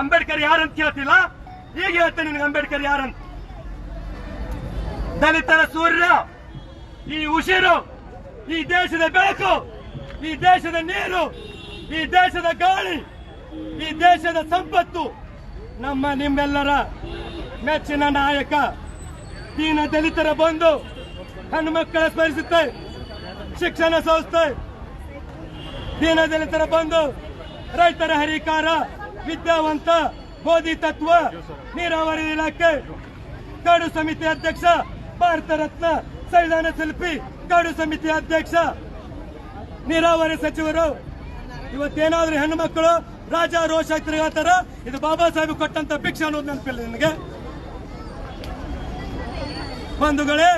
ಅಂಬೇಡ್ಕರ್ ಯಾರಂತ ಕೇಳ್ತಿಲ್ಲ? ಈಗ ಹೇಳ್ತೇನೆ ನಿನಗೆ, ಅಂಬೇಡ್ಕರ್ ಯಾರಂತ. ದಲಿತರ ಸೂರ್ಯ ಈ ಉಸಿರು, ಈ ದೇಶದ ಬೆಳಕು, ಈ ದೇಶದ ನೀರು, ಈ ದೇಶದ ಗಾಳಿ, ಈ ದೇಶದ ಸಂಪತ್ತು, ನಮ್ಮ ನಿಮ್ಮೆಲ್ಲರ ಮೆಚ್ಚಿನ ನಾಯಕ, ದೀನ ದಲಿತರ ಬಂದು ಹೆಣ್ಣು ಮಕ್ಕಳ ಸ್ಮರಿಸುತ್ತೆ, ಶಿಕ್ಷಣ ಸಂಸ್ಥೆ ದೀನ ದಲಿತರ ಬಂದು ರೈತರ ಹರಿಕಾರ ವಿದ್ಯಾವಂತ ಬೋಧಿ ತತ್ವ ನೀರಾವರಿ ಇಲಾಖೆ ಕಾಡು ಸಮಿತಿ ಅಧ್ಯಕ್ಷ, ಭಾರತ ರತ್ನ ಸಂವಿಧಾನ ಶಿಲ್ಪಿ, ಕಾಡು ಸಮಿತಿ ಅಧ್ಯಕ್ಷ, ನೀರಾವರಿ ಸಚಿವರು. ಇವತ್ತೇನಾದ್ರೂ ಹೆಣ್ಣು ಮಕ್ಕಳು ರಾಜ ರೋಷ ತಿರುಗಾತಾರ ಇದು ಬಾಬಾ ಸಾಹೇಬ್ ಕೊಟ್ಟಂತ ಭಿಕ್ಷೆ ಅನ್ನೋದು ನೆನಪಿಲ್ಲ ನಿನಗೆ ಬಂಧುಗಳೇ,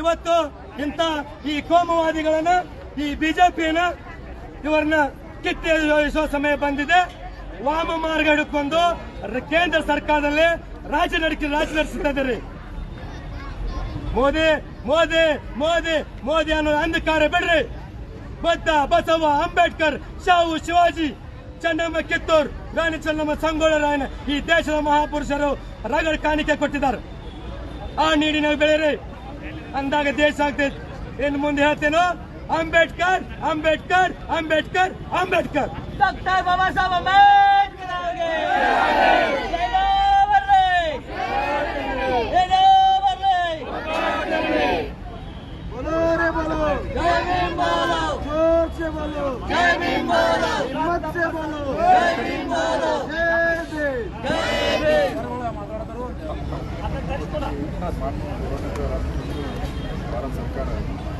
ಇವತ್ತು ಇಂಥ ಈ ಕೋಮವಾದಿಗಳನ್ನ, ಈ ಬಿಜೆಪಿಯನ್ನ ಇವರನ್ನ ಕಿತ್ತೆ ಸಮಯ ಬಂದಿದೆ. ವಾಮ ಮಾರ್ಗ ಹಿಡ್ಕೊಂಡು ಕೇಂದ್ರ ಸರ್ಕಾರದಲ್ಲಿ ರಾಜ್ಯ ನಡೆಸಿ ರಾಜ್ಯ ನಡೆಸ್ತಾ ಮೋದಿ ಮೋದಿ ಮೋದಿ ಮೋದಿ ಅನ್ನೋ ಅಂಧಕಾರ ಬಿಡ್ರಿ. ಬದ್ದ ಬಸವ ಅಂಬೇಡ್ಕರ್, ಶಾಹು ಶಿವಾಜಿ, ಚೆನ್ನಮ್ಮ ಕಿತ್ತೂರ್, ರಾಣಿ ಚೆನ್ನಮ್ಮ ಸಂಗೊಳ್ಳ ರಾಯನ ಈ ದೇಶದ ಮಹಾಪುರುಷರು ರಗಡ್ ಕಾಣಿಕೆ ಕೊಟ್ಟಿದ್ದಾರೆ. ಆ ನೀಡಿನಾಗ ಬೆಳೆರಿ ಅಂದಾಗ ದೇಶ ಆಗ್ತೈತಿ. ಇನ್ನು ಮುಂದೆ ಹೇಳ್ತೇನೋ, ಅಂಬೇಡ್ಕರ್ ಅಂಬೇಡ್ಕರ್ ಅಂಬೇಡ್ಕರ್ ಅಂಬೇಡ್ಕರ್. ಡಾಕ್ಟರ್ ಬಾಬಾ ಸಾಹೇಬ್ ಅಂಬೇಡ್ಕರ್ ಅವರಿಗೆ ಜೈ ಬರ್ಲಿ ಜೈ ಬರ್ಲಿ बोलो रे बोलो ಜೈ ಭೀಮ್ ಬೋಲೋ जोर से बोलो ಜೈ ಭೀಮ್ ಬೋಲೋ हिम्मत से बोलो ಜೈ ಭೀಮ್ ಬೋಲೋ जय देश ಜೈ ಭೀಮ್ ಸತ್ತಪ್ಪ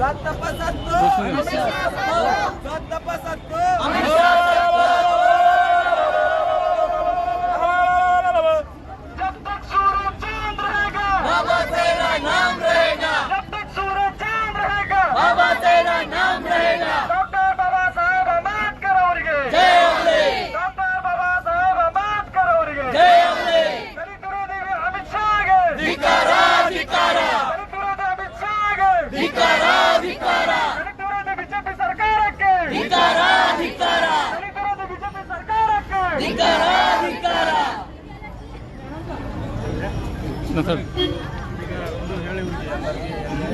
ಸತ್ತು ಸತ್ತಪ್ಪ ಸತ್ತು जब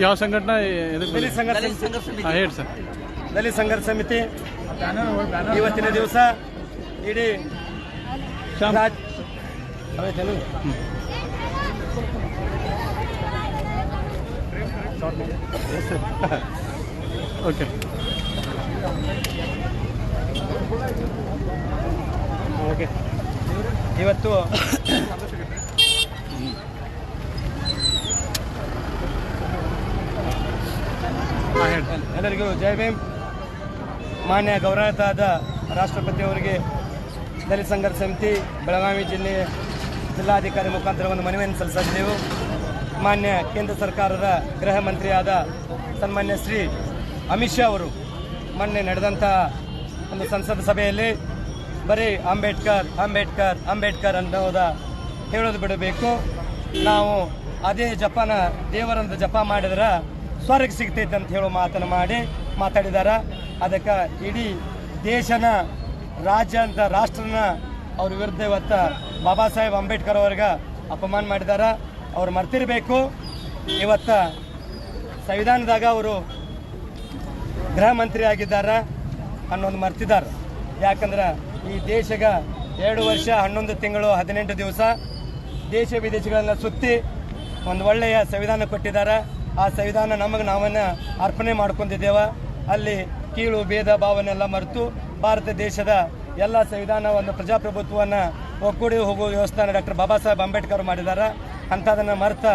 ಯಾವ ಸಂಘಟನೆ ಎದುರು ದಲಿತ ಸಂಘರ್ಷ ಹಾಂ ಹೇಳಿ ಸರ್. ದಲಿತ ಸಂಘರ್ಷ ಸಮಿತಿ. ಇವತ್ತಿನ ದಿವಸ ಇಡೀ ರಾಜ್ ಓಕೆ. ಇವತ್ತು ಹಾಂ ಹೇಳಿ ಎಲ್ಲರಿಗೂ ಜೈ ಭೀಮ್. ಮಾನ್ಯ ಗೌರವತಾದ ರಾಷ್ಟ್ರಪತಿಯವರಿಗೆ ದಲಿತ ಸಂಘರ್ಷ ಸಮಿತಿ, ಬೆಳಗಾವಿ ಜಿಲ್ಲೆಯ ಜಿಲ್ಲಾಧಿಕಾರಿ ಮುಖಾಂತರ ಒಂದು ಮನವಿಯನ್ನು ಸಲ್ಲಿಸಿದ್ದೆವು. ಮಾನ್ಯ ಕೇಂದ್ರ ಸರ್ಕಾರದ ಗೃಹ ಮಂತ್ರಿಯಾದ ಸನ್ಮಾನ್ಯ ಶ್ರೀ ಅಮಿತ್ ಶಾ ಅವರು ಮೊನ್ನೆ ನಡೆದಂತಹ ಒಂದು ಸಂಸತ್ ಸಭೆಯಲ್ಲಿ ಬರೀ ಅಂಬೇಡ್ಕರ್ ಅಂಬೇಡ್ಕರ್ ಅಂಬೇಡ್ಕರ್ ಅನ್ನೋದ ಹೇಳೋದು ಬಿಡಬೇಕು. ನಾವು ಅದೇ ಜಪಾನ ದೇವರಂತ ಜಪ ಮಾಡಿದ್ರೆ ಸ್ವರ್ಗ ಸಿಗ್ತೈತೆ ಅಂತ ಹೇಳೋ ಮಾತನ್ನು ಮಾಡಿ ಮಾತಾಡಿದಾರ. ಅದಕ್ಕೆ ಇಡೀ ದೇಶನ ರಾಜ್ಯ ಅಂತ ರಾಷ್ಟ್ರನ ಅವ್ರ ವಿರುದ್ಧ ಇವತ್ತು ಬಾಬಾ ಸಾಹೇಬ್ ಅಂಬೇಡ್ಕರ್ ಅವ್ರಿಗೆ ಅಪಮಾನ ಮಾಡಿದಾರ. ಅವ್ರು ಮರ್ತಿರ್ಬೇಕು. ಇವತ್ತು ಸಂವಿಧಾನದಾಗ ಅವರು ಗೃಹ ಮಂತ್ರಿ ಆಗಿದ್ದಾರೆ ಅನ್ನೋದು ಮರ್ತಿದ್ದಾರೆ ಯಾಕಂದ್ರೆ ಈ ದೇಶಗ ಎರಡು ವರ್ಷ ಹನ್ನೊಂದು ತಿಂಗಳು ಹದಿನೆಂಟು ದಿವಸ ದೇಶ ವಿದೇಶಗಳನ್ನ ಸುತ್ತಿ ಒಂದು ಒಳ್ಳೆಯ ಸಂವಿಧಾನ ಕೊಟ್ಟಿದ್ದಾರೆ ಆ ಸಂವಿಧಾನ ನಮಗೆ ನಾವನ್ನ ಅರ್ಪಣೆ ಮಾಡ್ಕೊಂಡಿದ್ದೇವೆ. ಅಲ್ಲಿ ಕೀಳು, ಭೇದ ಭಾವನೆಲ್ಲ ಮರೆತು ಭಾರತ ದೇಶದ ಎಲ್ಲ ಸಂವಿಧಾನ ಒಂದು ಪ್ರಜಾಪ್ರಭುತ್ವವನ್ನು ಒಗ್ಗೂಡಿ ಹೋಗುವ ವ್ಯವಸ್ಥಾನ ಡಾಕ್ಟರ್ ಬಾಬಾ ಸಾಹೇಬ್ ಅಂಬೇಡ್ಕರ್ ಮಾಡಿದ್ದಾರೆ. ಅಂಥದನ್ನು ಮರೆತ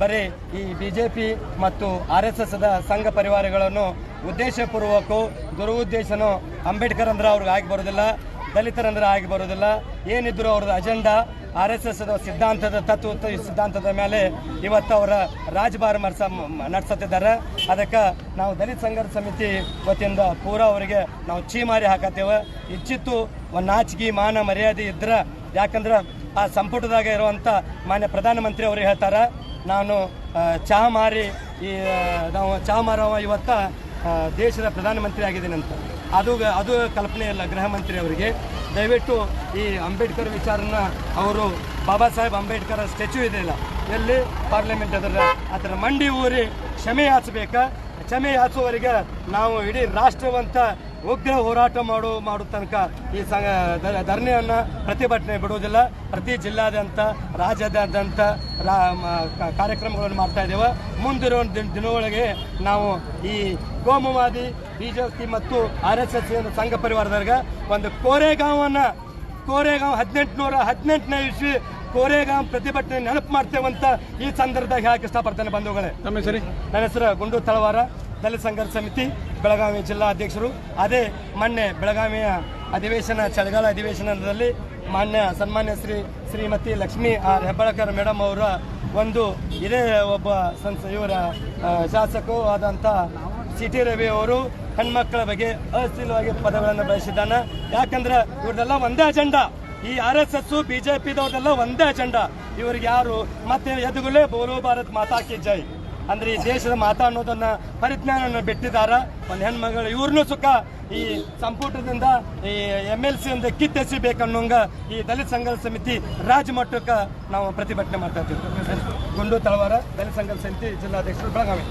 ಬರೀ ಈ ಬಿ ಜೆ ಪಿ ಮತ್ತು ಆರ್ ಎಸ್ ಎಸ್ದ ಸಂಘ ಪರಿವಾರಗಳನ್ನು ಉದ್ದೇಶಪೂರ್ವಕ ದುರುದ್ದೇಶನೂ ಅಂಬೇಡ್ಕರ್ ಅಂದ್ರೆ ಅವ್ರಿಗೆ ಆಗಿ ಬರೋದಿಲ್ಲ. ದಲಿತರಂದ್ರೆ ಆಗಿ ಬರೋದಿಲ್ಲ ಏನಿದ್ರು ಅವ್ರದ್ದು ಅಜೆಂಡಾ, ಆರ್ ಎಸ್ ಎಸ್ ಸಿದ್ಧಾಂತದ ತತ್ವ ಸಿದ್ಧಾಂತದ ಮೇಲೆ ಇವತ್ತು ಅವರ ರಾಜಭಾರ ಮರ್ಸ ನಡೆಸುತ್ತಿದ್ದಾರೆ. ಅದಕ್ಕೆ ನಾವು ದಲಿತ ಸಂಘರ್ಷ ಸಮಿತಿ ವತಿಯಿಂದ ಪೂರ ಅವರಿಗೆ ನಾವು ಚೀಮಾರಿ ಹಾಕತ್ತೇವೆ. ಇಚ್ಚಿತ್ತು ಒಂದು ನಾಚಿಕೆ, ಮಾನ, ಮರ್ಯಾದೆ ಇದ್ರೆ, ಯಾಕಂದ್ರೆ ಆ ಸಂಪುಟದಾಗ ಇರುವಂಥ ಮಾನ್ಯ ಪ್ರಧಾನಮಂತ್ರಿ ಅವರು ಹೇಳ್ತಾರೆ, ನಾನು ಚಹಾ ಮಾರಿ ಈ ನಾವು ಚಹಾ ಮಾರವ ಇವತ್ತ ದೇಶದ ಪ್ರಧಾನಮಂತ್ರಿ ಆಗಿದ್ದೀನಿ ಅಂತ. ಅದು ಅದು ಕಲ್ಪನೆ ಇಲ್ಲ ಗೃಹ ಮಂತ್ರಿ ಅವರಿಗೆ. ದಯವಿಟ್ಟು ಈ ಅಂಬೇಡ್ಕರ್ ವಿಚಾರನ ಅವರು ಬಾಬಾ ಸಾಹೇಬ್ ಅಂಬೇಡ್ಕರ್ ಸ್ಟ್ಯಾಚ್ಯೂ ಇದೆ ಇಲ್ಲ ಎಲ್ಲಿ? ಪಾರ್ಲಿಮೆಂಟ್ ಅದರ ಅದರ ಮಂಡಿ ಊರಿ ಕ್ಷಮೆ ಯಾಚಬೇಕಾ? ಕ್ಷಮೆ ಯಾಚುವವರೆಗೆ ನಾವು ಇಡೀ ರಾಷ್ಟ್ರವಂತ ಉಗ್ರ ಹೋರಾಟ ಮಾಡು ಮಾಡೋ ತನಕ ಈ ಸಂಘ ಧರಣಿಯನ್ನ ಪ್ರತಿಭಟನೆ ಬಿಡುವುದಿಲ್ಲ. ಪ್ರತಿ ಜಿಲ್ಲಾದ್ಯಂತ ರಾಜ್ಯಾದ್ಯಂತ ರಾ ಮ- ಕಾರ್ಯಕ್ರಮಗಳನ್ನು ಮಾಡ್ತಾ ಇದ್ದೇವೆ. ಮುಂದಿರುವ ದಿನ ದಿನಗಳಿಗೆ ನಾವು ಈ ಕೋಮುವಾದಿ ಬಿಜೆಪಿ ಮತ್ತು ಆರ್ ಎಸ್ ಎಸ್ ಸಂಘ ಪರಿವಾರದವ್ರಿಗೆ ಒಂದು ಕೋರೆಗಾಂವನ್ನ ಕೋರೆಗಾಂವ್ ಹದಿನೆಂಟುನೂರ ಹದಿನೆಂಟನೇ ಇಸ್ವಿ ಕೋರೆಗಾಂವ್ ಪ್ರತಿಭಟನೆ ನೆನಪು ಮಾಡ್ತೇವಂತ ಈ ಸಂದರ್ಭದಾಗ ಹೇಳಕ್ಕೆ ಇಷ್ಟಪಡ್ತೇನೆ ಬಂಧುಗಳೇ ನಮ್ಮ ಹೆಸರು? ನನ್ನ ಹೆಸರು ಗುಂಡು ತಳವಾರ. ದಲಿತ ಸಂಘರ್ಷ ಸಮಿತಿ ಬೆಳಗಾವಿ ಜಿಲ್ಲಾ ಅಧ್ಯಕ್ಷರು. ಅದೇ ಮೊನ್ನೆ ಬೆಳಗಾವಿಯ ಅಧಿವೇಶನ, ಚಳಿಗಾಲ ಅಧಿವೇಶನದಲ್ಲಿ ಮಾನ್ಯ ಸನ್ಮಾನ್ಯ ಶ್ರೀ ಶ್ರೀಮತಿ ಲಕ್ಷ್ಮೀ ಆರ್ ಹೆಬ್ಬಳಕರ್ ಮೇಡಮ್ ಅವರ ಒಂದು ಇದೇ ಒಬ್ಬ ಸಂಸ, ಇವರ ಶಾಸಕರು ಆದಂಥ ಸಿ ಟಿ ರವಿ ಅವರು ಹೆಣ್ಮಕ್ಕಳ ಬಗ್ಗೆ ಅಸ್ಥಿಲವಾಗಿ ಪದಗಳನ್ನು ಬಳಸಿದ್ದಾನೆ ಯಾಕಂದ್ರೆ ಇವ್ರದೆಲ್ಲ ಒಂದೇ ಅಜೆಂಡಾ. ಈ ಆರ್ ಎಸ್ ಎಸ್ ಬಿಜೆಪಿದವ್ರದೆಲ್ಲ ಒಂದೇ ಅಜೆಂಡಾ. ಇವ್ರಿಗೆ ಯಾರು ಮತ್ತೆ ಎದುಗುಲೇ ಬೋಲೋ ಭಾರತ್ ಮಾತಾ ಕಿ ಜೈ. ಅಂದ್ರೆ ಈ ದೇಶದ ಮಾತಾ ಅನ್ನೋದನ್ನ ಪರಿಜ್ಞಾನ ಬಿಟ್ಟಿದಾರ. ಒಂದು ಹೆಣ್ಮಗಳು ಇವ್ರನ್ನೂ ಸುಖ. ಈ ಸಂಪುಟದಿಂದ ಈ ಎಂ ಎಲ್ ಸಿ ಇಂದ ಕಿತ್ತೆಸಿಬೇಕನ್ನೋಂಗ ಈ ದಲಿತ ಸಂಘರ್ಷ ಸಮಿತಿ ರಾಜ್ಯ ಮಟ್ಟಕ್ಕೆ ನಾವು ಪ್ರತಿಭಟನೆ ಮಾಡ್ತಾ ಇದ್ದೀವಿ. ಗುಂಡು ತಳವಾರ ದಲಿತ ಸಂಘರ್ಷ ಸಮಿತಿ ಜಿಲ್ಲಾಧ್ಯಕ್ಷರು ಬೆಳಗಾವಿ.